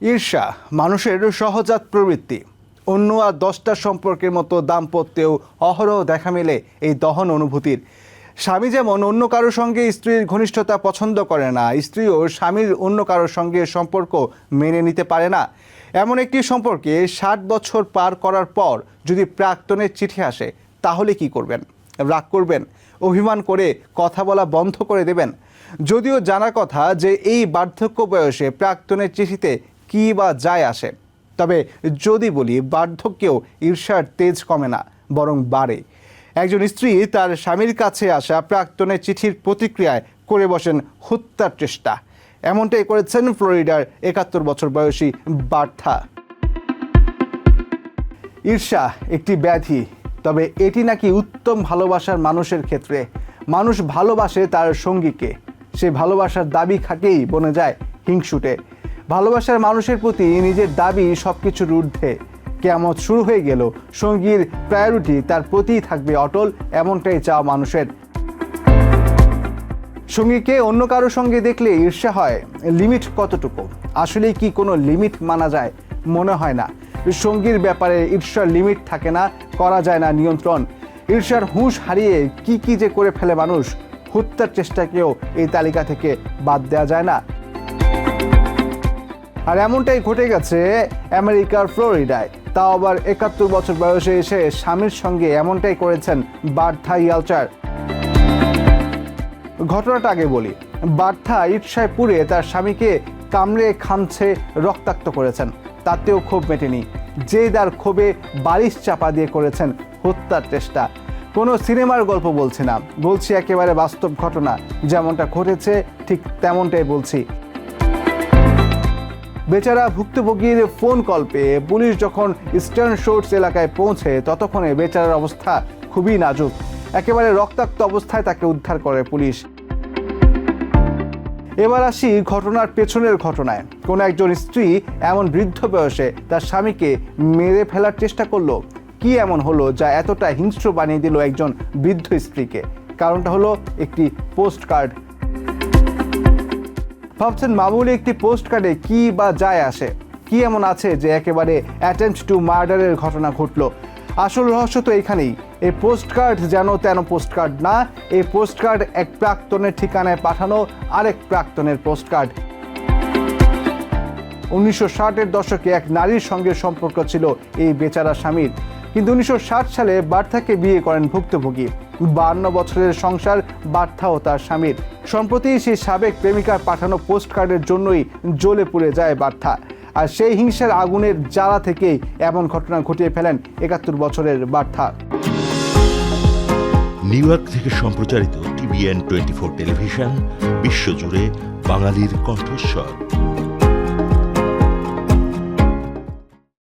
ঈর্ষা, মানুষের সহজাত প্রবৃত্তি। অন্য আর দশটা সম্পর্কের মতো দাম্পত্যেও অহরহ দেখা মেলে এই দহন অনুভূতির। স্বামী যেমন অন্য কারোর সঙ্গে স্ত্রীর ঘনিষ্ঠতা পছন্দ করে না, স্ত্রীও স্বামীর অন্য কারোর সঙ্গে সম্পর্ক মেনে নিতে পারে না। এমন একটি সম্পর্কে ষাট বছর পার করার পর যদি প্রাক্তনের চিঠি আসে, তাহলে কি করবেন? রাগ করবেন? অভিমান করে কথা বলা বন্ধ করে দেবেন? যদিও জানা কথা যে এই বার্ধক্য বয়সে প্রাক্তনের চিঠিতে কী বা যায় আসে। তবে যদি বলি, বার্ধক্যেও ঈর্ষার তেজ কমে না, বরং বাড়ে। একজন স্ত্রী তার স্বামীর কাছে আসা প্রাক্তনের চিঠির প্রতিক্রিয়ায় করে বসেন হত্যার চেষ্টা। এমনটাই করেছেন ফ্লোরিডার একাত্তর বছর বয়সী বার্থা। ঈর্ষা একটি ব্যাধি, তবে এটি নাকি উত্তম ভালোবাসার মানুষের ক্ষেত্রে। মানুষ ভালোবাসে তার সঙ্গীকে। সে ভালোবাসার দাবি খাটেই বনে যায় হিংসুটে। ভালোবাসার মানুষের প্রতি নিজের দাবি সব কিছুর ঊর্ধ্বে। কেমন শুরু হয়ে গেল। সঙ্গীর প্রায়োরিটি তার প্রতিই থাকবে অটল, এমনটাই চাওয়া মানুষের। সঙ্গীকে অন্য কারোর সঙ্গে দেখলে ঈর্ষা হয়। লিমিট কতটুকু? আসলে কি কোনো লিমিট মানা যায়? মনে হয় না। সঙ্গীর ব্যাপারে ঈর্ষার লিমিট থাকে না, করা যায় না নিয়ন্ত্রণ। ঈর্ষার হুঁশ হারিয়ে কি কি যে করে ফেলে মানুষ, হত্যার চেষ্টাকেও এই তালিকা থেকে বাদ দেওয়া যায় না। আর এমনটাই ঘটে গেছে আমেরিকার ফ্লোরিডায়। তাও আবার একাত্তর বছর বয়সে এসে স্বামীর সঙ্গে এমনটাই করেছেন বার্থা ইয়ালচার। ঘটনাটা আগে বলি, বার্থা ঈর্ষায় পুড়ে তার স্বামীকে কামড়ে, খামছে, রক্তাক্ত করেছেন। তাতেও ক্ষোভ মেটেনি। তার ক্ষোভে বালিশ চাপা দিয়ে করেছেন হত্যার চেষ্টা। কোনো সিনেমার গল্প বলছি না, বলছি একেবারে বাস্তব ঘটনা। যেমনটা ঘটেছে, ঠিক তেমনটাই বলছি। বেচারা ভুক্তভোগীর ফোন কল পেয়ে পুলিশ যখন ইস্টার্ন শোর্টস এলাকায় পৌঁছে, ততক্ষণে বেচারার অবস্থা খুবই নাজুক। একেবারে রক্তাক্ত অবস্থায় তাকে উদ্ধার করে পুলিশ। এবার আসি ঘটনার পেছনের ঘটনায়। কোন একজন স্ত্রী এমন বৃদ্ধ বয়সে তার স্বামীকে মেরে ফেলার চেষ্টা করল। কি এমন হলো যা এতটা হিংস্র বানিয়ে দিল একজন বৃদ্ধ স্ত্রীকে? কারণটা হলো একটি পোস্ট কার্ড ভাবছেন মামুলি একটি পোস্ট কার্ডে কি বা যায় আসে? কি এমন আছে যে একেবারে অ্যাটেম্প টু মার্ডারের ঘটনা ঘটলো? আসল রহস্য তো এখানেই। এই পোস্ট কার্ড যেন তেন পোস্ট কার্ড না এই পোস্ট কার্ড এক প্রাক্তনের ঠিকানায় পাঠানো আরেক প্রাক্তনের পোস্ট কার্ড। উনিশশো ষাটের দশকে এক নারীর সঙ্গে সম্পর্ক ছিল এই বেচারা স্বামীর। কিন্তু উনিশশো ষাট সালে বার্থাকে বিয়ে করেন ভুক্তভোগী। বান্ন বছরের সংসার, বার্থা ও তার স্বামীর। সম্প্রতি সেই সাবেক প্রেমিকার পাঠানো পোস্ট কার্ডের জন্যই জ্বলে পুড়ে যায় বার্থা। আর সেই হিংসার আগুনের জ্বালা থেকেই এমন ঘটনা ঘটিয়ে ফেলেন একাত্তর বছরের বার্থা। নিউ ইয়র্ক থেকে সম্প্রচারিত টিভিএন টোয়েন্টি ফোর টেলিভিশন, বিশ্বজুড়ে বাঙালির কণ্ঠস্বর।